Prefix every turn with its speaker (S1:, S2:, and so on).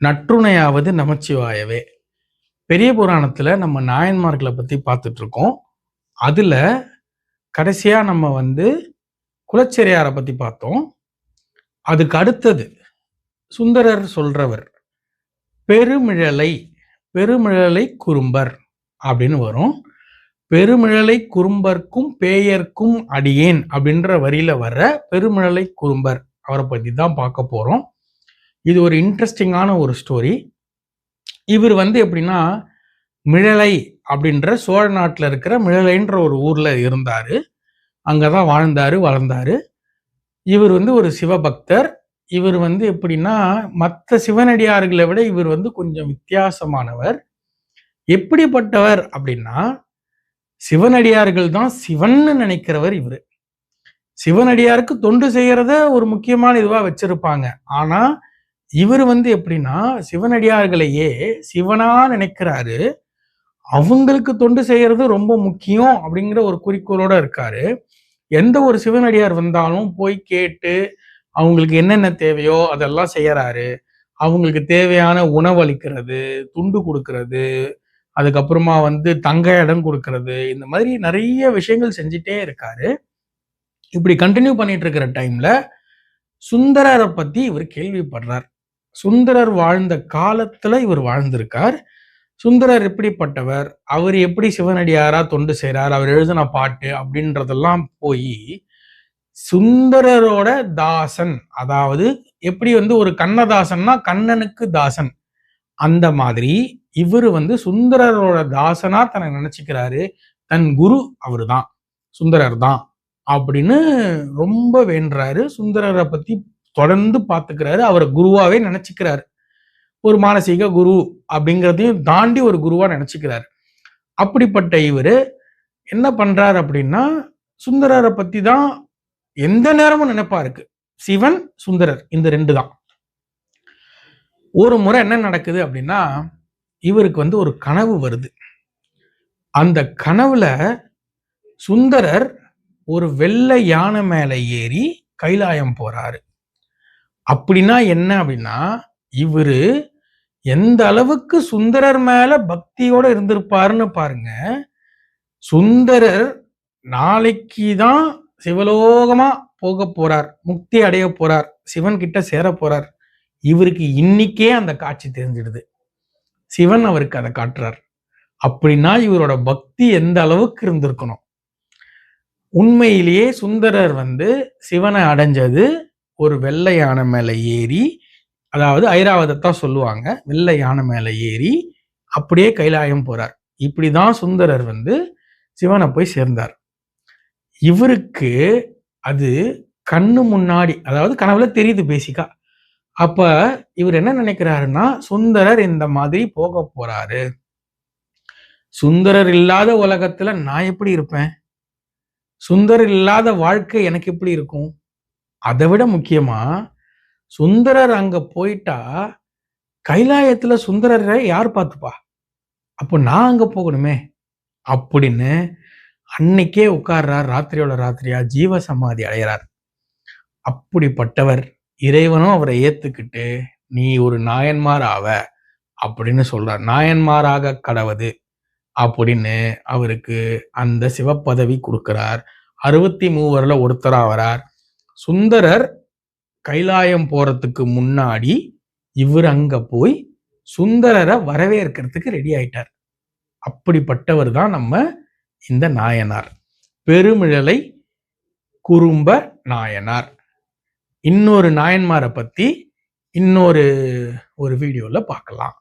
S1: நற்றுணையாவது நமச்சிவாயவே. பெரிய புராணத்தில் நம்ம நாயன்மார்களை பற்றி பார்த்துட்ருக்கோம். அதில் கடைசியாக நம்ம வந்து குலச்செரியாரை பற்றி பார்த்தோம். அதுக்கு அடுத்தது சுந்தரர் சொல்றவர் பெருமிழலை பெருமிழலை குறும்பர் அப்படின்னு வரும். பெருமிழலை குறும்பர்க்கும் பேயர்க்கும் அடியேன் அப்படின்ற வரியில வர்ற பெருமிழலை குறும்பர் அவரை பற்றி தான் பார்க்க போகிறோம் இது ஒரு இன்ட்ரெஸ்டிங்கான ஒரு ஸ்டோரி இவர் வந்து எப்படின்னா மிழலை அப்படின்ற சோழ நாட்டில் இருக்கிற மிழலைன்ற ஒரு ஊரில் இருந்தார். அங்கே தான் வாழ்ந்தார் வளர்ந்தார். இவர் வந்து ஒரு சிவபக்தர். இவர் வந்து எப்படின்னா மற்ற சிவனடியார்களை விட இவர் வந்து கொஞ்சம் வித்தியாசமானவர். எப்படிப்பட்டவர் அப்படின்னா சிவனடியார்கள் தான் சிவன்னு நினைக்கிறவர் இவர். சிவனடியாருக்கு தொண்டு செய்கிறத ஒரு முக்கியமான இதுவாக வச்சிருப்பாங்க. ஆனால் இவர் வந்து எப்படின்னா சிவனடியார்களையே சிவனா நினைக்கிறாரு. அவங்களுக்கு தொண்டு செய்யறது ரொம்ப முக்கியம் அப்படிங்கிற ஒரு குறிக்கோளோட இருக்காரு. எந்த ஒரு சிவனடியார் வந்தாலும் போய் கேட்டு அவங்களுக்கு என்னென்ன தேவையோ அதெல்லாம் செய்யறாரு. அவங்களுக்கு தேவையான உணவு அளிக்கிறது துண்டு கொடுக்கறது அதுக்கப்புறமா வந்து தங்க இடம் கொடுக்கறது இந்த மாதிரி நிறைய விஷயங்கள் செஞ்சுட்டே இருக்காரு. இப்படி கண்டினியூ பண்ணிட்டு இருக்கிற டைம்ல சுந்தரரை பத்தி இவர் கேள்விப்படுறார். சுந்தரர் வாழ்ந்த காலத்துல இவர் வாழ்ந்திருக்கார். சுந்தரர் எப்படிப்பட்டவர்? அவர் எப்படி சிவனடியாரா தொண்டு செய்கிறார் அவர் எழுதின பாட்டு அப்படின்றதெல்லாம் போய் சுந்தரரோட தாசன் அதாவது எப்படி வந்து ஒரு கண்ணதாசன்னா கண்ணனுக்கு தாசன். அந்த மாதிரி இவர் வந்து சுந்தரரோட தாசனா தன்னை நினைச்சுக்கிறாரு. தன் குரு அவர்தான் சுந்தரர் தான் அப்படின்னு ரொம்ப வேண்டுறாரு. சுந்தரரை பத்தி தொடர்ந்து பார்த்துக்கிறாரு. அவரை குருவாவே நினைச்சுக்கிறாரு. ஒரு மானசீக குரு அப்படிங்கிறதையும் தாண்டி ஒரு குருவா நினைச்சுக்கிறாரு. அப்படிப்பட்ட இவரு என்ன பண்றாரு அப்படின்னா சுந்தரரை பத்தி தான் எந்த நேரமும் நினைப்பா இருக்கு சிவன் சுந்தரர் இந்த ரெண்டு தான். ஒரு முறை என்ன நடக்குது அப்படின்னா இவருக்கு வந்து ஒரு கனவு வருது. அந்த கனவுல சுந்தரர் ஒரு வெள்ளை யானை மேலே ஏறி கைலாயம் போறாரு. அப்படின்னா என்ன அப்படின்னா இவர் எந்த அளவுக்கு சுந்தரர் மேல பக்தியோட இருந்திருப்பாருன்னு பாருங்க. சுந்தரர் நாளைக்கு தான் சிவலோகமா போக போறார் முக்தி அடைய போறார் சிவன் கிட்ட சேர போறார். இவருக்கு இன்னிக்கே அந்த காட்சி தெரிஞ்சிடுது. சிவன் அவருக்கு அதை காட்டுறார். அப்படின்னா இவரோட பக்தி எந்த அளவுக்கு இருந்திருக்கணும்? உண்மையிலேயே சுந்தரர் வந்து சிவனை அடைஞ்சது ஒரு வெள்ளை யானை ஏறி அதாவது ஐராவதத்தான் சொல்லுவாங்க வெள்ளை யானை ஏறி அப்படியே கைலாயம் போறார். இப்படிதான் சுந்தரர் வந்து சிவனை போய் சேர்ந்தார். இவருக்கு அது கண்ணு முன்னாடி அதாவது கனவுல தெரியுது பேசிக்கா அப்ப இவர் என்ன நினைக்கிறாருன்னா சுந்தரர் இந்த மாதிரி போக போறாரு. சுந்தரர் இல்லாத உலகத்துல நான் எப்படி இருப்பேன்? சுந்தரர் இல்லாத வாழ்க்கை எனக்கு எப்படி இருக்கும்? அதை விட முக்கியமா சுந்தரர் அங்க போயிட்டா கைலாயத்துல சுந்தரரை யார் பார்த்துப்பா? அப்போ நான் அங்க போகணுமே. அப்படின்னு அன்னைக்கே உட்கார்றார் ராத்திரியோட ராத்திரியா ஜீவ சமாதி அடைகிறார். அப்படிப்பட்டவர் இறைவனும் அவரை ஏத்துக்கிட்டு நீ ஒரு நாயன்மார் ஆவ அப்படின்னு சொல்றார். நாயன்மாராக கடவது அப்படின்னு அவருக்கு அந்த சிவப்பதவி கொடுக்கிறார். அறுபத்தி மூவரில் ஒருத்தராக வரார். சுந்தரர் கைலாயம் போறதுக்கு முன்னாடி இவர் அங்க போய் சுந்தரரை வரவேற்கிறதுக்கு ரெடி ஆயிட்டார். அப்படிப்பட்டவர் தான் நம்ம இந்த நாயனார். பெருமிழலை குறும்ப நாயனார். இன்னொரு நாயன்மாரை பத்தி இன்னொரு ஒரு வீடியோல பார்க்கலாம்.